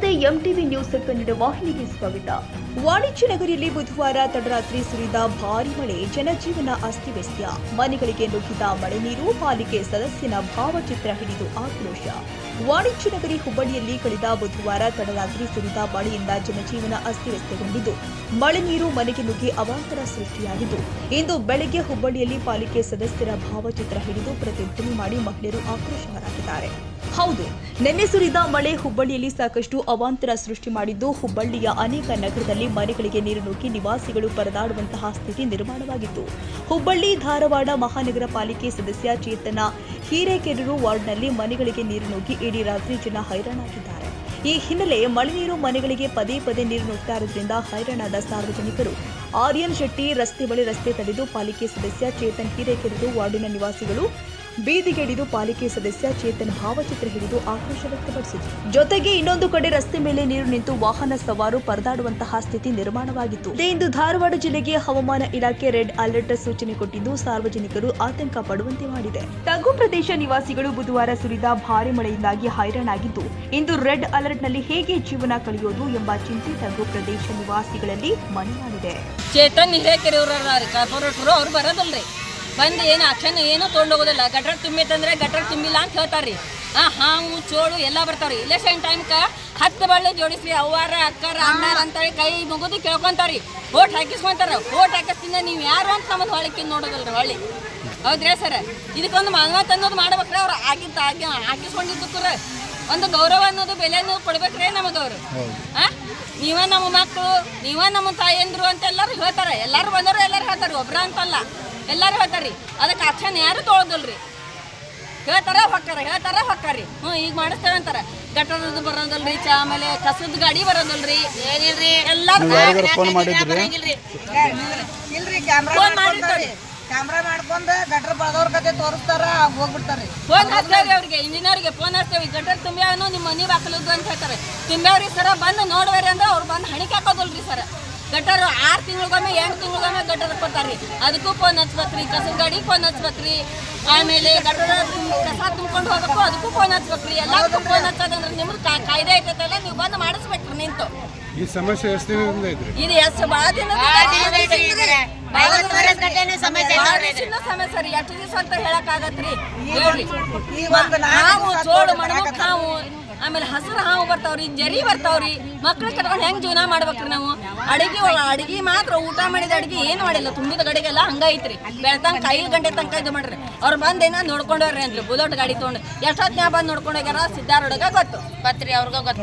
News Kannada ವಾಹಿನಿಗೆ ಸ್ವಾಗತ. ವಾಣಿಜ್ಯ ನಗರಿಯಲ್ಲಿ ಬುಧವಾರ ತಡರಾತ್ರಿ ಸುರಿದ ಭಾರಿ ಮಳೆ, ಜನಜೀವನ ಅಸ್ತವ್ಯಸ್ತ. ಮನೆಗಳಿಗೆ ನುಗ್ಗಿದ ಮಳೆ ನೀರು, ಪಾಲಿಕೆ ಸದಸ್ಯನ ಭಾವಚಿತ್ರ ಹಿಡಿದು ಆಕ್ರೋಶ. ವಾಣಿಜ್ಯ ನಗರಿ ಹುಬ್ಬಳ್ಳಿಯಲ್ಲಿ ಕಳೆದ ಬುಧವಾರ ತಡರಾತ್ರಿ ಸುರಿದ ಮಳೆಯಿಂದ ಜನಜೀವನ ಅಸ್ತವ್ಯಸ್ತಗೊಂಡಿದ್ದು, ಮಳೆ ನೀರು ಮನೆಗೆ ನುಗ್ಗಿ ಅವಾಂತರ ಸೃಷ್ಟಿಯಾಗಿದ್ದು, ಇಂದು ಬೆಳಗ್ಗೆ ಹುಬ್ಬಳ್ಳಿಯಲ್ಲಿ ಪಾಲಿಕೆ ಸದಸ್ಯರ ಭಾವಚಿತ್ರ ಹಿಡಿದು ಪ್ರತಿಭಟನೆ ಮಾಡಿ ಮಹಿಳೆಯರು ಆಕ್ರೋಶ ಹೌದು, ನಿನ್ನೆ ಸುರಿದ ಮಳೆ ಹುಬ್ಬಳ್ಳಿಯಲ್ಲಿ ಸಾಕಷ್ಟು ಅವಾಂತರ ಸೃಷ್ಟಿ ಮಾಡಿದ್ದು, ಹುಬ್ಬಳ್ಳಿಯ ಅನೇಕ ನಗರದಲ್ಲಿ ಮನೆಗಳಿಗೆ ನೀರು ನುಗ್ಗಿ ನಿವಾಸಿಗಳು ಪರದಾಡುವಂತಹ ಸ್ಥಿತಿ ನಿರ್ಮಾಣವಾಗಿತ್ತು. ಹುಬ್ಬಳ್ಳಿ, ಧಾರವಾಡ ಮಹಾನಗರ ಪಾಲಿಕೆ ಸದಸ್ಯ ಚೇತನ ಹಿರೇಕೆರೂರು ವಾರ್ಡ್ನಲ್ಲಿ ಮನೆಗಳಿಗೆ ನೀರು ನುಗ್ಗಿ ಇಡೀ ರಾತ್ರಿ ಜನ ಹೈರಾಣಾಗಿದ್ದಾರೆ. ಈ ಹಿನ್ನೆಲೆ ಮಳೆ ನೀರು ಮನೆಗಳಿಗೆ ಪದೇ ಪದೇ ನೀರು ನುಗ್ತಾ ಇರೋದ್ರಿಂದ ಹೈರಾಣಾದ ಸಾರ್ವಜನಿಕರು ಆರ್ಯನ್ ಶೆಟ್ಟಿ ರಸ್ತೆ ಬಳಿ ರಸ್ತೆ ತಡೆದು ಪಾಲಿಕೆ ಸದಸ್ಯ ಚೇತನ್ ಹಿರೇಕೆರೂರು ವಾರ್ಡಿನ ನಿವಾಸಿಗಳು ಬೀದಿಗಿಡಿದು ಪಾಲಿಕೆ ಸದಸ್ಯ ಚೇತನ್ ಭಾವಚಿತ್ರ ಹಿಡಿದು ಆಕ್ರೋಶ ವ್ಯಕ್ತಪಡಿಸಿದರು. ಜೊತೆಗೆ ಇನ್ನೊಂದು ಕಡೆ ರಸ್ತೆ ಮೇಲೆ ನೀರು ನಿಂತು ವಾಹನ ಸವಾರು ಪರದಾಡುವಂತಹ ಸ್ಥಿತಿ ನಿರ್ಮಾಣವಾಗಿತ್ತು. ಇದೇ ಧಾರವಾಡ ಜಿಲ್ಲೆಗೆ ಹವಾಮಾನ ಇಲಾಖೆ ರೆಡ್ ಅಲರ್ಟ್ ಸೂಚನೆ ಕೊಟ್ಟಿದ್ದು ಸಾರ್ವಜನಿಕರು ಆತಂಕ ಪಡುವಂತೆ ಮಾಡಿದೆ. ತಗ್ಗು ಪ್ರದೇಶ ನಿವಾಸಿಗಳು ಬುಧವಾರ ಸುರಿದ ಭಾರಿ ಮಳೆಯಿಂದಾಗಿ ಹೈರಾಣಾಗಿದ್ದು, ಇಂದು ರೆಡ್ ಅಲರ್ಟ್ನಲ್ಲಿ ಹೇಗೆ ಜೀವನ ಕಳೆಯೋದು ಎಂಬ ಚಿಂತೆ ತಗ್ಗು ಪ್ರದೇಶ ನಿವಾಸಿಗಳಲ್ಲಿ ಮನೆ ಮಾಡಿದೆ. ಚೇತನ್ ಕಾರ್ಪೊರೇಟ್ರು ಅವ್ರು ಬರೋದಲ್ರಿ. ಬಂದು ಏನು ಅಕ್ಷನ್ ಏನೂ ತೊಗೊಂಡೋಗೋದಿಲ್ಲ. ಗಟ್ರ ತುಂಬಿತ್ತಂದ್ರೆ ಗಟ್ರ ತುಂಬಿಲ್ಲ ಅಂತ ಹೇಳ್ತಾರೆ ಹಾಂ ಹಾವು ಚೋಳು ಎಲ್ಲ ಬರ್ತಾವ್ರಿ. ಇಲೆಕ್ಷನ್ ಟೈಮ್ಗೆ ಹತ್ತು ಬಳ್ಳಿ ಜೋಡಿಸ್ರಿ ಅವ್ವಾರ ಅಕ್ಕಾರ ಅಣ್ಣಾರ ಅಂತೇಳಿ ಕೈ ಮುಗಿದು ಕೇಳ್ಕೊಂತಾರಿ ಓಟ್ ಹಾಕಿಸ್ಕೊಂತಾರೆ. ಓಟ್ ಹಾಕಿಸ್ತಿಂದ ನೀವು ಯಾರು ಅಂತ ನಮ್ಮದು ಹೊಳಿಕೆ ನೋಡೋದಲ್ರಿ ಹೊಳ್ಳಿ. ಹೌದ್ರಿ ಸರ್? ಇದಕ್ಕೊಂದು ಮಾನವತೆ ಅನ್ನೋದು ಮಾಡ್ಬೇಕ್ರೆ ಅವ್ರು. ಆಗಿದ್ದ ಆಗಿ ಹಾಕಿಸ್ಕೊಂಡಿದ್ದಕ್ಕೂ ಒಂದು ಗೌರವ ಅನ್ನೋದು ಬೆಲೆ ಅನ್ನೋದು ಕೊಡ್ಬೇಕ್ರೆ ನಮಗೆ ಅವರು. ಆ? ನೀವ ನಮ್ಮ ಮಕ್ಕಳು ನೀವ ನಮ್ಮ ತಾಯಂದ್ರು ಅಂತ ಎಲ್ಲರೂ ಹೇಳ್ತಾರೆ. ಎಲ್ಲರೂ ಬಂದರು ಎಲ್ಲರೂ ಹೇಳ್ತಾರೆ. ಒಬ್ರ ಅಂತಲ್ಲ. ಎಲ್ಲರೂ ಹೇಳ್ತಾರ್ರಿ ಅದಕ್ಕೆ ಆಕ್ಷನ್ ಯಾರು ತೊಗೊಳೋದಿಲ್ರಿ. ಹೇಳ್ತಾರ ಹೊಕ್ಕಾರ ಹೇಳ್ತಾರ ರೀ ಹ್ಞೂ ಈಗ ಮಾಡಿಸ್ತೇವೆ ಅಂತಾರ. ಗಟ್ಟರದ್ದು ಬರೋದಲ್ರಿ ಚಾ ಆಮೇಲೆ ಕಸದ ಗಾಡಿ ಬರೋದಲ್ರಿ. ಏನಿಲ್ರಿ? ಎಲ್ಲ ಫೋನ್ ಮಾಡಿದ್ರಿ? ಇಲ್ರಿ ಕ್ಯಾಮ್ರಾ ಫೋನ್ ಮಾಡ್ಕೊಂಡ್ರಿ ಕ್ಯಾಮ್ರಾ ಮಾಡ್ಕೊಂಡ್ ಗಟ್ರ ಬದವ್ರ ಕತೆ ತೋರಿಸ್ತಾರ ಹೋಗ್ಬಿಡ್ತಾರ್ರಿ ಫೋನ್ ಹಚ್ತೇವ್ರಿ ಅವ್ರಿಗೆ ಇಂಜಿನಿಯರ್ಗೆ ಫೋನ್ ಹಚ್ತೇವಿ. ಗಟ್ಟರ್ ತುಂಬ್ಯಾವನು ನಿಮ್ಮ ಮನೆ ಬಾಕಲದ್ದು ಅಂತ ಹೇಳ್ತಾರೆ. ತುಂಬ್ಯಾವ್ರಿ ಸರ ಬಂದು ನೋಡ್ಬೇರಿ ಅಂದ್ರೆ ಅವ್ರು ಬಂದು ಹಣಿಕೆ ಹಾಕೋದಲ್ರಿ ಸರ್. ಗಟ್ಟರ್ ಆರು ತಿಂಗಳಿಗೊಮ್ಮೆ ಎಂಟು ತಿಂಗಳಿಗೊಮ್ಮೆ ಗಟ್ಟರ್ ಕೊಡ್ತಾರ್ರಿ. ಅದಕ್ಕೂ ಫೋನ್ ಹಚ್ಬೇಕ್ರಿ ಕಸದ ಗಾಡಿ ಫೋನ್ ಹಚ್ಬೇಕ್ರಿ. ಆಮೇಲೆ ಗಟ್ಟರ ಕಸ ತುಂಬ್ಕೊಂಡು ಹೋಗಬೇಕು ಅದಕ್ಕೂ ಫೋನ್ ಹಚ್ಬೇಕ್ರಿ. ಎಲ್ಲದಕ್ಕೂ ಫೋನ್ ಹಚ್ಚೋದಂದ್ರೆ ನಿಮ್ದು ಕಾಯ್ದೆ ಐತೈತಲ್ಲ ನೀವು ಬಂದು ಮಾಡಿಸ್ಬೇಕ್ರಿ ನಿಂತು. ಈ ಸಮಸ್ಯೆ ಎಷ್ಟು ದಿನದಿಂದ ಇದು ಎಷ್ಟು ಭಾಳ ದಿನ ಸಮಸ್ಯೆ ರೀ. ಎಷ್ಟು ದಿವಸ ಅಂತ ಹೇಳಕ್ ಆಗತ್ರಿ? ಹೇಳ್ರಿ. ಈ ಒಂದು ನಾಲ್ಕು ಹಾವು ದಿವ್ಸ ಚೋಳು ಮಣಮಕ್ ಹಾವು ಆಮೇಲೆ ಹಸಿರು ಹಾವು ಬರ್ತಾವ್ರಿ ಜರಿ ಬರ್ತಾವ್ರಿ. ಮಕ್ಳು ಕಟ್ಕೊಂಡು ಹೆಂಗ್ ಜೀವನ ಮಾಡ್ಬೇಕ್ರಿ ನಾವು? ಅಡಿಗೆ ಅಡಿಗೆ ಮಾತ್ರ ಊಟ ಮಾಡಿದ ಅಡಿಗೆ ಏನು ಮಾಡಿಲ್ಲ. ತುಂಬಿದ ಗಡಿಗೆಲ್ಲ ಹಂಗ ಐತ್ರಿ. ಬೆಳ್ತಂಕ ಐದು ಗಂಟೆ ತನಕ ಇದು ಮಾಡ್ರಿ. ಅವ್ರು ಬಂದೇನ ನೋಡ್ಕೊಂಡವ್ರಿ ಅಂದ್ರಿ. ಬುಲೆಟ್ ಗಾಡಿ ತೊಗೊಂಡು. ಎಷ್ಟೊತ್ತಿನ ಬಂದು ನೋಡ್ಕೊಂಡು ಹೋಗ್ಯಾರ? ಗೊತ್ತು. ಬತ್ರಿ ಅವ್ರಿಗ ಗೊತ್ತು.